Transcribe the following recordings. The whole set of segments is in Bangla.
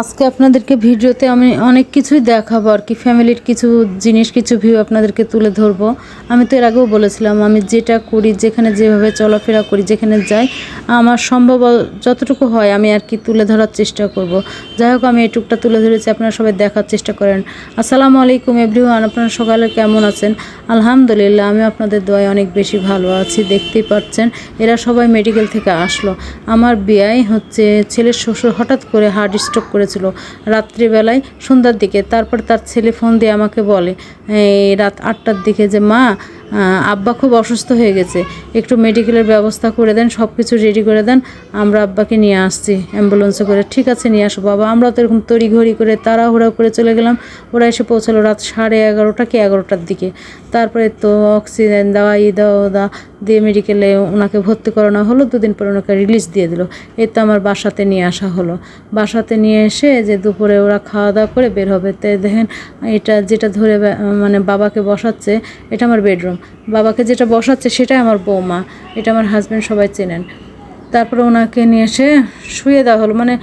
আজকে আপনাদেরকে ভিডিওতে আমি অনেক কিছুই দেখাবো আর কি, ফ্যামিলির কিছু জিনিস, কিছু ভিউ আপনাদেরকে তুলে ধরবো। আমি তো এর আগেও বলেছিলাম, আমি যেটা করি, যেখানে যেভাবে চলাফেরা করি, যেখানে যাই, আমার সম্ভব যতটুকু হয় আমি আর কি তুলে ধরার চেষ্টা করব। যাই হোক, আমি এটুকটা তুলে ধরেছি, আপনারা সবাই দেখার চেষ্টা করেন। আসসালামু আলাইকুম এভরিওয়ান আপনারা সকালে কেমন আছেন? আলহামদুলিল্লাহ, আমি আপনাদের দোয়ায় অনেক বেশি ভালো আছি, দেখতেই পাচ্ছেন, এরা সবাই মেডিকেল থেকে আসলো। আমার বিয়াই হচ্ছে ছেলের শ্বশুর, হঠাৎ করে হার্ট স্ট্রোক করেছিল। রাত্রিবেলায় সন্ধ্যার দিকে তারপর তার ছেলে ফোন দিয়ে আমাকে বলে রাত আটটার দিকে যে মা আব্বা খুব অসুস্থ হয়ে গেছে, একটু মেডিকেলের ব্যবস্থা করে দেন সব কিছু রেডি করে দেন, আমরা আব্বাকে নিয়ে আসছি অ্যাম্বুলেন্সে করে। ঠিক আছে, নিয়ে আসো বাবা, আমরা তো এরকম তড়িঘড়ি করে তাড়াহুড়া করে চলে গেলাম। ওরা এসে পৌঁছালো রাত সাড়ে এগারোটা কি এগারোটার দিকে। তারপরে তো অক্সিজেন দেওয়া ই দেওয়া দিয়ে মেডিকেলে ওনাকে ভর্তি করানো হলো, দুদিন পরে ওনাকে রিলিজ দিয়ে দিল। এই তো আমার বাসাতে নিয়ে আসা হলো। বাসাতে নিয়ে এসে যে দুপুরে ওরা খাওয়া দাওয়া করে বের হবে, তো দেখেন এটা যেটা ধরে মানে বাবাকে বসাচ্ছে, এটা আমার বেডরুম বাবাকে যেটা বসাচ্ছে সেটাই আমার বৌমা, এটা আমার হাজব্যান্ড সবাই চেনেন। তারপরে ওনাকে নিয়ে এসে শুয়ে দেওয়া হলো মানে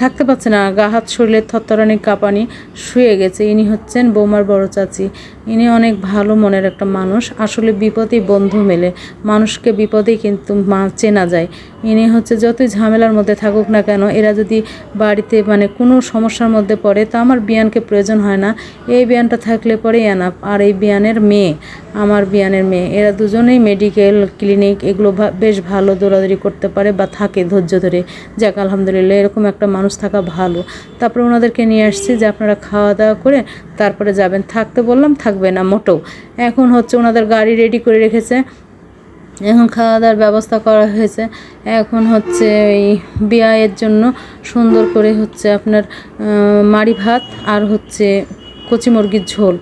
থাকতে পারছে না। গা, হাত, শরীরের থরথরানি কাঁপানি শুয়ে গেছে। ইনি হচ্ছেন বৌমার বড় চাচি। ইনি অনেক ভালো মনের একটা মানুষ। আসলে বিপদেই বন্ধু মেলে। মানুষকে বিপদেই কিন্তু মা চেনা যায়। ইনি হচ্ছে যতই ঝামেলার মধ্যে থাকুক না কেন, এরা যদি বাড়িতে মানে কোনো সমস্যার মধ্যে পড়ে, তো আমার বিয়ানকে প্রয়োজন হয় না। এই বিয়ানটা থাকলে পরেই আনাপ আর এই বিয়ানের মেয়ে, আমার বিয়ানের মেয়ে, এরা দুজনেই মেডিকেল, ক্লিনিক, এগুলো বেশ ভালো দৌড়াদৌড়ি করতে পারে বা থাকে ধৈর্য ধরে। যাক, আলহামদুলিল্লাহ, এরকম একটা মানুষ থাকা ভালো। তারপরে ওনাদেরকে নিয়ে আসছি যে আপনারা খাওয়া দাওয়া করে তারপরে যাবেন। থাকতে বললাম, থাকবে না মোটেও। এখন হচ্ছে ওনাদের গাড়ি রেডি করে রেখেছে। এখন খাওয়া দাওয়ার ব্যবস্থা করা হয়েছে। এখন হচ্ছে এই বিয়ের জন্য সুন্দর করে হচ্ছে আপনার মাড়ি ভাত আর হচ্ছে কচি মুরগির ঝোল,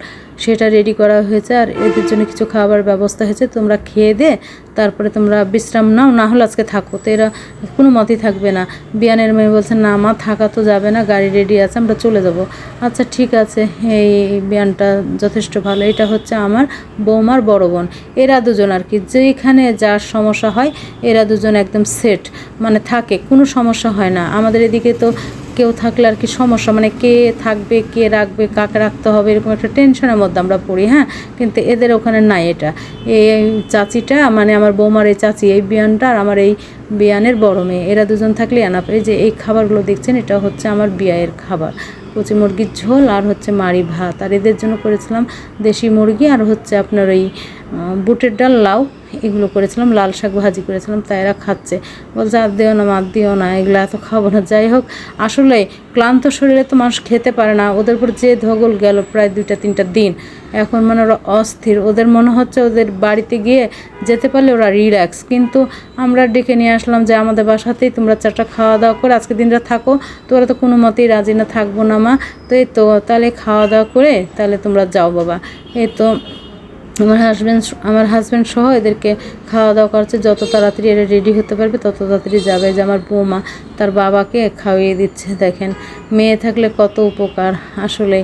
সেটা রেডি করা হয়েছে। আর এদের জন্য কিছু খাবার ব্যবস্থা হয়েছে। তোমরা খেয়ে দে তারপরে তোমরা বিশ্রাম নাও, না হলে আজকে থাকো। তো এরা কোনো মতেই থাকবে না। বিয়ানের মেয়ে বলছে, না মা, থাকা তো যাবে না, গাড়ি রেডি আছে, আমরা চলে যাব। আচ্ছা ঠিক আছে, এই বিয়ানটা যথেষ্ট ভালো। এটা হচ্ছে আমার বৌমার বড় বোন। এরা দুজন আর কি যেখানে যার সমস্যা হয়, এরা দুজন একদম সেট মানে থাকে, কোনো সমস্যা হয় না। আমাদের এদিকে তো কেউ থাকলে আর কি সমস্যা মানে কে থাকবে, কে রাখবে, কাকে রাখতে হবে, এরকম একটা টেনশনের মধ্যে আমরা পড়ি হ্যাঁ? কিন্তু এদের ওখানে নাই এটা। এই চাচিটা মানে আমার বৌমার এই চাচি, এই বিয়ানটা আর আমার এই বিয়ানের বড় মেয়ে। এরা দুজন থাকলে আনাপ এই যে এই খাবারগুলো দেখছেন, এটা হচ্ছে আমার বিয়ের খাবার। কচি মুরগির ঝোল আর হচ্ছে মাড়ি ভাত। আর এদের জন্য করেছিলাম দেশি মুরগি আর হচ্ছে আপনার ওই বুটের ডাল, লাউ। এগুলো করেছিলাম, লাল শাক ভাজি করেছিলাম, তাই এরা খাচ্ছে। বলছে, আর দিও না মার দিও না, এগুলো এত খাব না। যাই হোক, আসলে ক্লান্ত শরীরে তো মানুষ খেতে পারে না। ওদের উপর যে ধগল গেল প্রায় দুইটা, তিনটা দিন। এখন মানে ওরা অস্থির। ওদের মনে হচ্ছে ওদের বাড়িতে গিয়ে যেতে পারলে ওরা রিল্যাক্স কিন্তু আমরা ডেকে নিয়ে আসলাম যে আমাদের বাসাতেই তোমরা চারটা খাওয়া দাওয়া করে আজকে দিনটা থাকো। তোরা তো কোনো মতেই রাজি না, থাকব না মা। তো এই তো, তাহলে খাওয়া দাওয়া করে তাহলে তোমরা যাও বাবা। এই তো আমার হাজব্যান্ড আমার হাজব্যান্ড সহ এদেরকে খাওয়া দাওয়া করছে যত তাড়াতাড়ি এরা রেডি হতে পারবে, তত তাড়াতাড়ি যাবে। যে আমার বৌমা, তার বাবাকে খাওয়িয়ে দিচ্ছে, দেখেন। মেয়ে থাকলে কত উপকার আসলে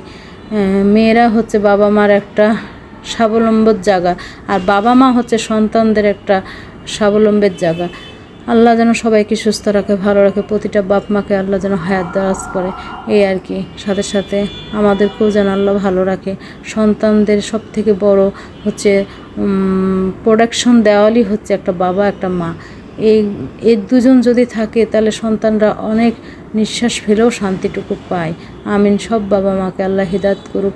মেয়েরা হচ্ছে বাবা মার একটা স্বাবলম্বর জায়গা, আর বাবা মা হচ্ছে সন্তানদের একটা স্বাবলম্বের জায়গা। আল্লাহ যেন সবাইকে সুস্থ রাখে, ভালো রাখে, প্রতিটা বাপ মাকে আল্লাহ যেন হায়াত দারাজ করে। এই আর কি, সাথে সাথে আমাদেরকেও যেন আল্লাহ ভালো রাখে। সন্তানদের সব থেকে বড় হচ্ছে প্রোডাকশন দেওয়ালই হচ্ছে একটা বাবা, একটা মা। এই এই দুজন যদি থাকে, তাহলে সন্তানরা অনেক নিঃশ্বাস ফেলেও শান্তিটুকু পায়। আমিন, সব বাবা মাকে আল্লাহ হিদায়ত করুক।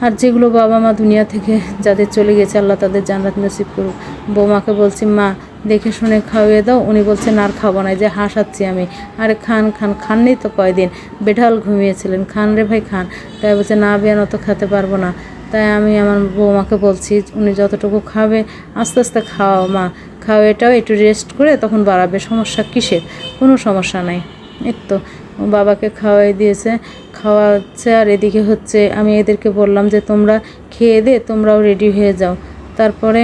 আর যেগুলো বাবা মা দুনিয়া থেকে যাদের চলে গেছে, আল্লাহ তাদের জান্নাত নসিব করুক। বৌমাকে বলছি, মা, দেখে শুনে খাওয়িয়ে দাও। উনি বলছেন, আর খাব না। যে হাসাচ্ছি আমি। আরে খান খান, খাননি তো কয়দিন? বেঢাল ঘুমিয়েছিলেন। খান রে ভাই, খান। তাই বলছে, না বিয়ান অত খেতে পারব না। তাই আমি আমার বৌমাকে বলছি, উনি যতটুকু খাবে, আস্তে আস্তে খাওয়াও, মা। খাও এটাও, একটু রেস্ট করে তখন বাড়াবে। সমস্যা কিসের? কোনো সমস্যা নাই। এর তো বাবাকে খাওয়াই দিয়েছে। খাওয়াচ্ছে আর এদিকে হচ্ছে, আমি এদেরকে বললাম যে, তোমরা খেয়ে দে, তোমরাও রেডি হয়ে যাও। তারপরে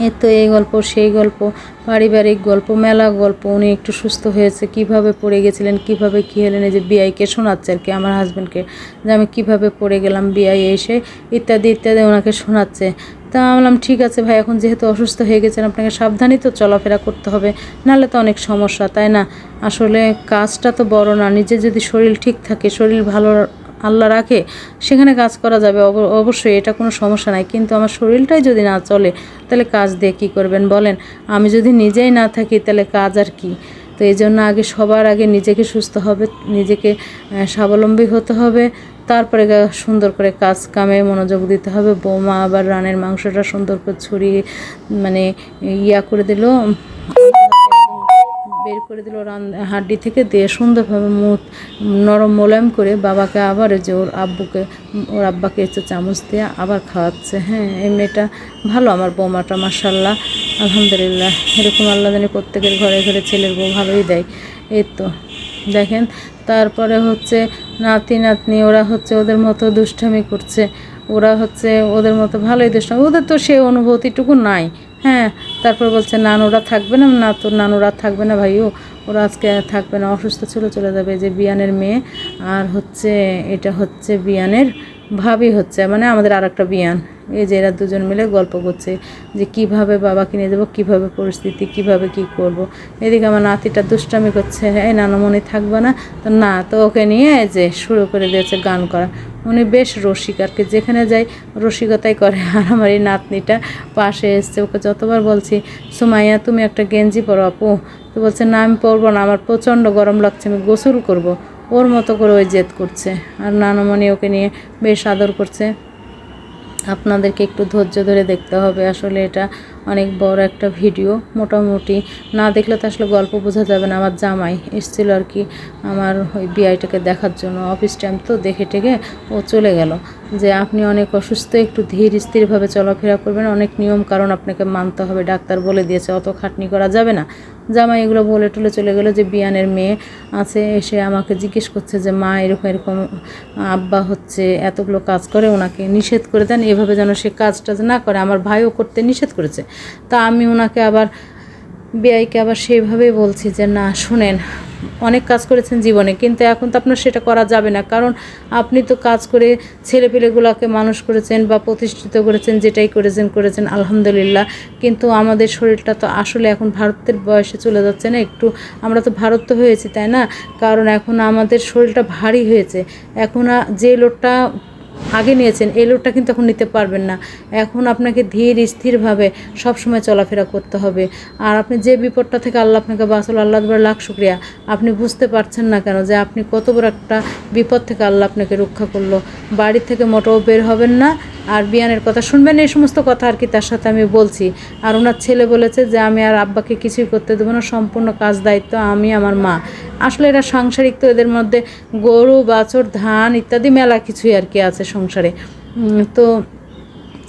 এ তো এই গল্প, সেই গল্প, পারিবারিক গল্প, মেলা গল্প। উনি একটু সুস্থ হয়েছে। কীভাবে পড়ে গেছিলেন, কীভাবে কী হলেন? এই যে বিআইকে শোনাচ্ছে আর কি, আমার হাজব্যান্ডকে যে আমি কীভাবে পড়ে গেলাম বিআই এসে ইত্যাদি ইত্যাদি ওনাকে শোনাচ্ছে। তা আমি বললাম, ঠিক আছে ভাই, এখন যেহেতু অসুস্থ হয়ে গেছেন, আপনাকে সাবধানেই তো চলাফেরা করতে হবে। নাহলে তো অনেক সমস্যা, তাই না? আসলে কাজটা তো বড় না নিজে যদি শরীর ঠিক থাকে, শরীর ভালো আল্লাহ রাখে, সেখানে কাজ করা যাবে, অব- অবশ্যই এটা কোনো সমস্যা নাই। কিন্তু আমার শরীরটাই যদি না চলে, তাহলে কাজ দিয়ে কী করবেন বলেন? আমি যদি নিজেই না থাকি, তাহলে কাজ আর কি? তো এই জন্য আগে সবার আগে নিজেকে সুস্থ হবে, নিজেকে স্বাবলম্বী হতে হবে। তারপরে সুন্দর করে কাজ কামে মনোযোগ দিতে হবে। বৌমা আবার রানের মাংসটা সুন্দর করে ছড়িয়ে মানে ইয়া করে দিল, বের করে দিল রান হাড্ডি থেকে দিয়ে সুন্দরভাবে মুখ নরম মোলায়েম করে বাবাকে আবার যে ওর আব্বুকে, ওর আব্বাকে হচ্ছে চামচ দিয়ে আবার খাওয়াচ্ছে। হ্যাঁ এই মেয়েটা ভালো আমার বৌমাটা মার্শাল্লাহ আলহামদুলিল্লাহ, এরকম আল্লাহ জানি প্রত্যেকের ঘরে ঘরে ছেলের বউ ভালোই দেয়। এই তো। দেখেন, তারপরে হচ্ছে নাতি, নাতনি, ওরা হচ্ছে ওদের মতো দুষ্টামি করছে। ওরা হচ্ছে ওদের মতো ভালোই দুষ্টামি, ওদের তো সে অনুভূতিটুকু নাই। হ্যাঁ তারপর বলছে, নানুরা থাকবে না না তো নানুরা থাকবে না ভাইও ওরা আজকে থাকবে না, অসুস্থ ছিল চলে যাবে। যে বিয়ানের মেয়ে, আর হচ্ছে, এটা হচ্ছে বিয়ানের ভাবি হচ্ছে মানে আমাদের আর একটা বিয়ান। এই যে এরা দুজন মিলে গল্প করছে যে কীভাবে বাবাকে নিয়ে যাব, কীভাবে পরিস্থিতি, কীভাবে কি করব। এদিকে আমার নাতিটা দুষ্টামি করছে, এই নানামণি থাকবে না। তো না, তো ওকে নিয়ে যে শুরু করে দিয়েছে গান করা। উনি বেশ রসিক আর কি যেখানে যাই রসিকতাই করে। আর আমার এই নাতনিটা পাশে এসছে, ওকে যতবার বলছি, সুমাইয়া, তুমি একটা গেঞ্জি পরো আপু। তো বলছে, না, আমি পরবো না, আমার প্রচণ্ড গরম লাগছে, আমি গোসল করব। ওর মতো করে ওই জেদ করছে। আর নানামণি ওকে নিয়ে বেশ আদর করছে। আপনাদেরকে একটু ধৈর্য ধরে দেখতে হবে। আসলে এটা অনেক বড় একটা ভিডিও, মোটামুটি। না দেখলে তো আসলে গল্প বোঝা যাবে না। আমার জামাই এসেছিল আর কি আমার ওই বিআইটাকে দেখার জন্য অফিস টাইম তো দেখে টেকে ও চলে গেল। যে আপনি অনেক অসুস্থ, একটু ধীর স্থিরভাবে চলাফেরা করবেন। অনেক নিয়ম কারণ আপনাকে মানতে হবে। ডাক্তার বলে দিয়েছে, অত খাটনি করা যাবে না। জামাই এগুলো বলে টলে চলে গেলো যে বিয়ানের মেয়ে আছে, এসে আমাকে জিজ্ঞেস করছে যে, মা, এরকম এরকম আব্বা হচ্ছে, এতগুলো কাজ করে, ওনাকে নিষেধ করে দেন। এভাবে যেন সে কাজ টাজ না করে। আমার ভাইও করতে নিষেধ করেছে। তা আমি ওনাকে আবার, বিআইকে আবার সেইভাবেই বলছি যে, না, শুনেন, অনেক কাজ করেছেন জীবনে, কিন্তু এখন তো আপনার সেটা করা যাবে না। কারণ আপনি তো কাজ করে ছেলেপেলেগুলোকে মানুষ করেছেন বা প্রতিষ্ঠিত করেছেন, যেটাই করেছেন করেছেন, আলহামদুলিল্লাহ। কিন্তু আমাদের শরীরটা তো আসলে এখন ভারতের বয়সে চলে যাচ্ছে না, একটু আমরা তো ভারত তো হয়েছি, তাই না? কারণ এখন আমাদের শরীরটা ভারী হয়েছে। এখন যে লোডটা আগে নিয়েছেন, এই লোডটা কিন্তু এখন নিতে পারবেন না। এখন আপনাকে ধীর, স্থিরভাবে সবসময় চলাফেরা করতে হবে। আর আপনি যে বিপদটা থেকে আল্লাহ আপনাকে বাঁচালো, আল্লাহ তোমার লাখ শুক্রিয়া। আপনি বুঝতে পারছেন না কেন যে আপনি কত বড় একটা বিপদ থেকে আল্লাহ আপনাকে রক্ষা করল। বাড়ি থেকে মোটেও বের হবেন না। আর বিয়ানের কথা শুনবেন, এই সমস্ত কথা আর কি তার সাথে আমি বলছি। আর ওনার ছেলে বলেছে যে, আমি আর আব্বাকে কিছুই করতে দেবো না, সম্পূর্ণ কাজ দায়িত্ব আমি, আমার মা। আসলে এরা সাংসারিক তো এদের মধ্যে গরু, বাছর, ধান ইত্যাদি মেলা কিছুই আর কি আছে সংসারে। তো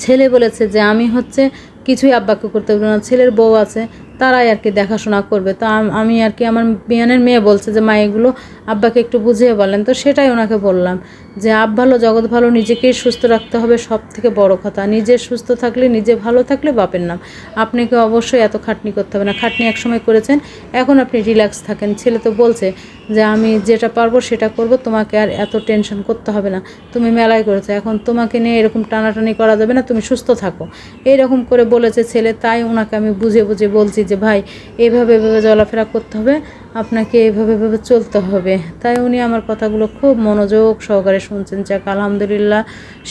ছেলে বলেছে যে আমি হচ্ছে কিছুই আব্বাকে করতে পারব না। ছেলের বউ আছে তারাই আর কি দেখাশোনা করবে। তো আমি আর কি আমার বিয়ানের মেয়ে বলছে যে, মা, এগুলো আব্বাকে একটু বুঝিয়ে বলেন। তো সেটাই ওনাকে বললাম যে, আব ভালো, জগৎ ভালো, নিজেকেই সুস্থ রাখতে হবে সব থেকে বড় কথা। নিজে সুস্থ থাকলে, নিজে ভালো থাকলে বাপের নাম। আপনাকে অবশ্যই এত খাটনি করতে হবে না। খাটনি একসময় করেছেন, এখন আপনি রিল্যাক্স থাকেন। ছেলে তো বলছে যে, আমি যেটা পারব সেটা করব, তোমাকে আর এত টেনশন করতে হবে না। তুমি মেলায় করেছ, এখন তোমাকে নিয়ে এরকম টানাটানি করা যাবে না, তুমি সুস্থ থাকো। এইরকম করে বলেছে ছেলে, তাই ওনাকে আমি বুঝে বুঝে বলছি যে ভাই এইভাবে এভাবে চলাফেরা করতে হবে। আপনাকে এইভাবে এভাবে চলতে হবে। তাই উনি আমার কথাগুলো খুব মনোযোগ সহকারে শুনছেন। যাক, আলহামদুলিল্লাহ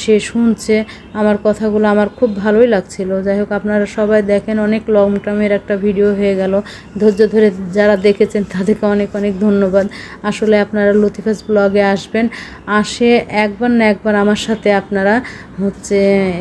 সে শুনছে। আমার কথাগুলো আমার খুব ভালোই লাগছিল। যাই হোক, আপনারা সবাই দেখেন, অনেক লং টার্মের একটা ভিডিও হয়ে গেল। ধৈর্য ধরে যারা দেখেছেন, তাদেরকে অনেক অনেক ধন্যবাদ। আসলে আপনারা লতিফাস ব্লগে আসবেন। আসে একবার না একবার আমার সাথে আপনারা হচ্ছে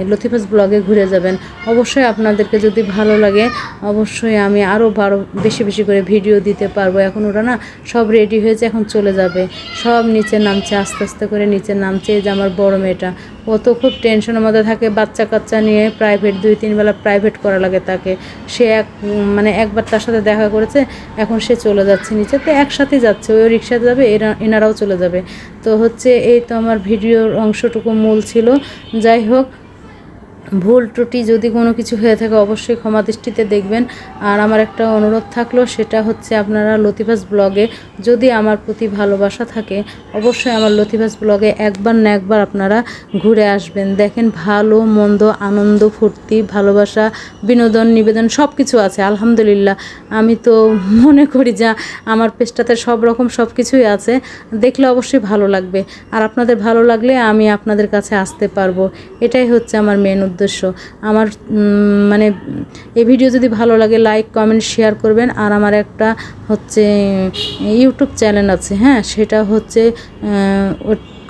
লতিফাস ব্লগে ঘুরে যাবেন। অবশ্যই আপনাদেরকে যদি ভালো লাগে, অবশ্যই আমি আরও বারো, বেশি বেশি করে ভিডিও দিতে পারব। এখন ওরা না সব রেডি হয়েছে, এখন চলে যাবে। সব নিচে নামছে, আস্তে আস্তে করে নিচে নামছে। এই যে আমার বড় মেয়েটা, ও তো খুব টেনশনের মধ্যে থাকে বাচ্চা কাচ্চা নিয়ে প্রাইভেট দুই, তিন বেলা প্রাইভেট করা লাগে তাকে। সে এক মানে একবার তার সাথে দেখা করেছে, এখন সে চলে যাচ্ছে নিচে। তো একসাথেই যাচ্ছে ওই রিক্সাতে যাবে, এরা, এনারাও চলে যাবে। তো হচ্ছে এই তো আমার ভিডিওর অংশটুকু মূল ছিল। যাই হোক ভুল ত্রুটি যদি কোনো কিছু হয়ে থাকে অবশ্যই ক্ষমা দৃষ্টিতে দেখবেন। আর আমার একটা অনুরোধ থাকল, সেটা হচ্ছে আপনারা লতিফাস ব্লগে যদি আমার প্রতি ভালোবাসা থাকে, অবশ্যই আমার লতিফাস ব্লগে একবার না একবার আপনারা ঘুরে আসবেন। দেখেন ভালো, মন্দ, আনন্দ, ফুর্তি, ভালোবাসা, বিনোদন, নিবেদন সব কিছু আছে, আলহামদুলিল্লাহ। আমি তো মনে করি যা, আমার পেজটাতে সব রকম সব কিছুই আছে, দেখলে অবশ্যই ভালো লাগবে। আর আপনাদের ভালো লাগলে আমি আপনাদের কাছে আসতে পারব। এটাই হচ্ছে আমার মেন উদ্দেশ্য। আমার মানে এই ভিডিও যদি ভালো লাগে লাইক কমেন্ট শেয়ার করবেন। আর আমার একটা হচ্ছে, ইউটিউব চ্যানেল আছে হ্যাঁ? সেটা হচ্ছে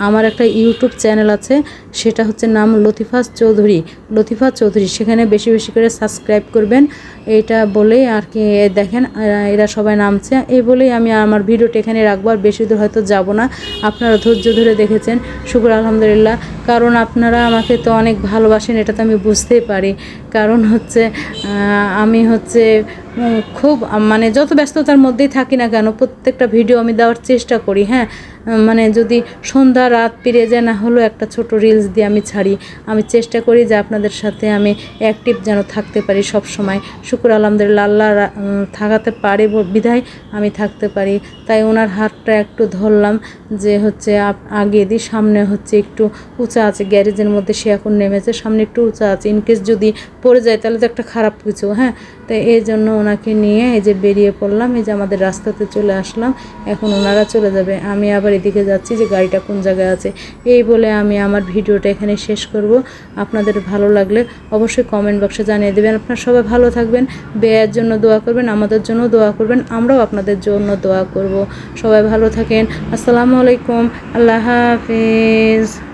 আমার একটা ইউটিউব চ্যানেল আছে, সেটা হচ্ছে নাম লতিফাস চৌধুরী। লতিফা চৌধুরী, সেখানে বেশি বেশি করে সাবস্ক্রাইব করবেন। এটা বলেই আর কি দেখেন এরা- সবাই নামছে। এই বলেই আমি আমার ভিডিওটা এখানে রাখব, আর বেশি দূর হয়তো যাব না। আপনারা ধৈর্য ধরে দেখেছেন, শুক্র আলহামদুলিল্লাহ। কারণ আপনারা আমাকে তো অনেক ভালোবাসেন, এটা তো আমি বুঝতেই পারি। কারণ হচ্ছে আমি হচ্ছে খুব মানে যত ব্যস্ততার মধ্যেই থাকি না কেন, প্রত্যেকটা ভিডিও আমি দেওয়ার চেষ্টা করি হ্যাঁ? মানে যদি সন্ধ্যা, রাত পেরিয়ে যায়, না হলেও একটা ছোট রিলস দিয়ে আমি ছাড়ি। আমি চেষ্টা করি যে আপনাদের সাথে আমি অ্যাক্টিভ যেন থাকতে পারি সব সময় শুক্র আলহামদুলিল্লাহ, আল্লাহ থাকাতে পারে বিধায় আমি থাকতে পারি। তাই ওনার হাতটা একটু ধরলাম যে হচ্ছে আগে দিই সামনে হচ্ছে একটু উঁচা আছে গ্যারেজের মধ্যে সে এখন নেমেছে, সামনে একটু উঁচা আছে। ইনকেস যদি পড়ে যায়, তাহলে তো একটা খারাপ কিছু হ্যাঁ? তো এই জন্য ওনাকে নিয়ে এই যে বেরিয়ে পড়লাম, এই যে আমাদের রাস্তাতে চলে আসলাম। এখন ওনারা চলে যাবে। আমি আবার এদিকে যাচ্ছি যে গাড়িটা কোন জায়গায় আছে। এই বলে আমি আমার ভিডিওটা এখানে শেষ করব। আপনাদের ভালো লাগলে অবশ্যই কমেন্ট বক্সে জানিয়ে দেবেন। আপনারা সবাই ভালো থাকবেন, বেয়ের জন্য দোয়া করবেন, আমাদের জন্য দোয়া করবেন, আমরাও আপনাদের জন্য দোয়া করব। সবাই ভালো থাকেন। আসসালামু আলাইকুম। আল্লাহ হাফিজ।